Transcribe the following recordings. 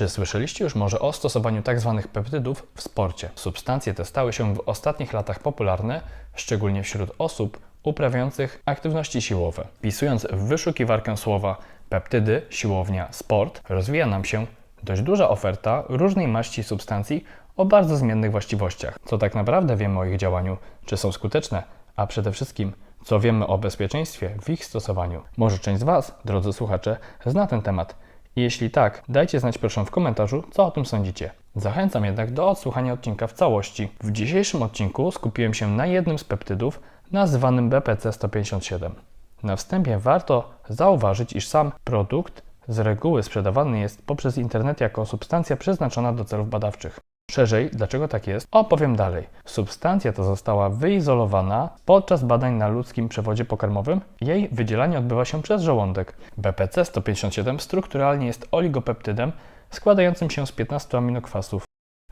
Czy słyszeliście już może o stosowaniu tzw. peptydów w sporcie? Substancje te stały się w ostatnich latach popularne, szczególnie wśród osób uprawiających aktywności siłowe. Wpisując w wyszukiwarkę słowa peptydy, siłownia, sport, rozwija nam się dość duża oferta różnej maści substancji o bardzo zmiennych właściwościach. Co tak naprawdę wiemy o ich działaniu, czy są skuteczne, a przede wszystkim co wiemy o bezpieczeństwie w ich stosowaniu. Może część z Was, drodzy słuchacze, zna ten temat. Jeśli tak, dajcie znać proszę w komentarzu, co o tym sądzicie. Zachęcam jednak do odsłuchania odcinka w całości. W dzisiejszym odcinku skupiłem się na jednym z peptydów, nazywanym BPC 157. Na wstępie warto zauważyć, iż sam produkt z reguły sprzedawany jest poprzez internet jako substancja przeznaczona do celów badawczych. Szerzej, dlaczego tak jest, opowiem dalej. Substancja ta została wyizolowana podczas badań na ludzkim przewodzie pokarmowym. Jej wydzielanie odbywa się przez żołądek. BPC 157 strukturalnie jest oligopeptydem składającym się z 15 aminokwasów.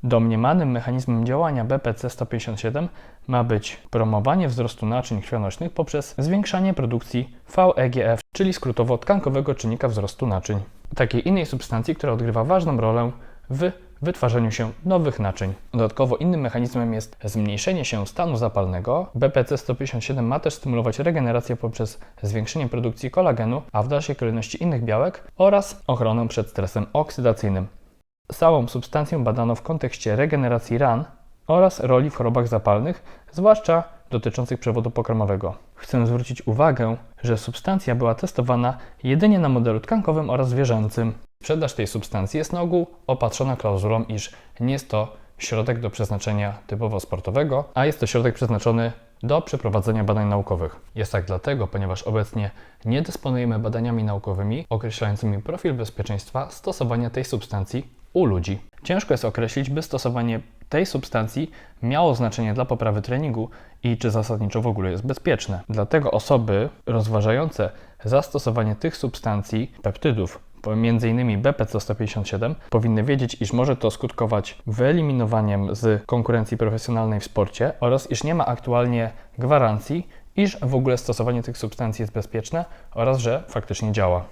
Domniemanym mechanizmem działania BPC 157 ma być promowanie wzrostu naczyń krwionośnych poprzez zwiększanie produkcji VEGF, czyli skrótowo tkankowego czynnika wzrostu naczyń. Takiej innej substancji, która odgrywa ważną rolę w wytwarzaniu się nowych naczyń. Dodatkowo innym mechanizmem jest zmniejszenie się stanu zapalnego. BPC 157 ma też stymulować regenerację poprzez zwiększenie produkcji kolagenu, a w dalszej kolejności innych białek oraz ochronę przed stresem oksydacyjnym. Całą substancję badano w kontekście regeneracji ran oraz roli w chorobach zapalnych, zwłaszcza dotyczących przewodu pokarmowego. Chcę zwrócić uwagę, że substancja była testowana jedynie na modelu tkankowym oraz zwierzęcym. Sprzedaż tej substancji jest na ogół opatrzona klauzulą, iż nie jest to środek do przeznaczenia typowo sportowego, a jest to środek przeznaczony do przeprowadzenia badań naukowych. Jest tak dlatego, ponieważ obecnie nie dysponujemy badaniami naukowymi określającymi profil bezpieczeństwa stosowania tej substancji u ludzi. Ciężko jest określić, by stosowanie tej substancji miało znaczenie dla poprawy treningu i czy zasadniczo w ogóle jest bezpieczne. Dlatego osoby rozważające zastosowanie tych substancji, peptydów, m.in. BPC 157, powinny wiedzieć, iż może to skutkować wyeliminowaniem z konkurencji profesjonalnej w sporcie oraz iż nie ma aktualnie gwarancji, iż w ogóle stosowanie tych substancji jest bezpieczne oraz że faktycznie działa.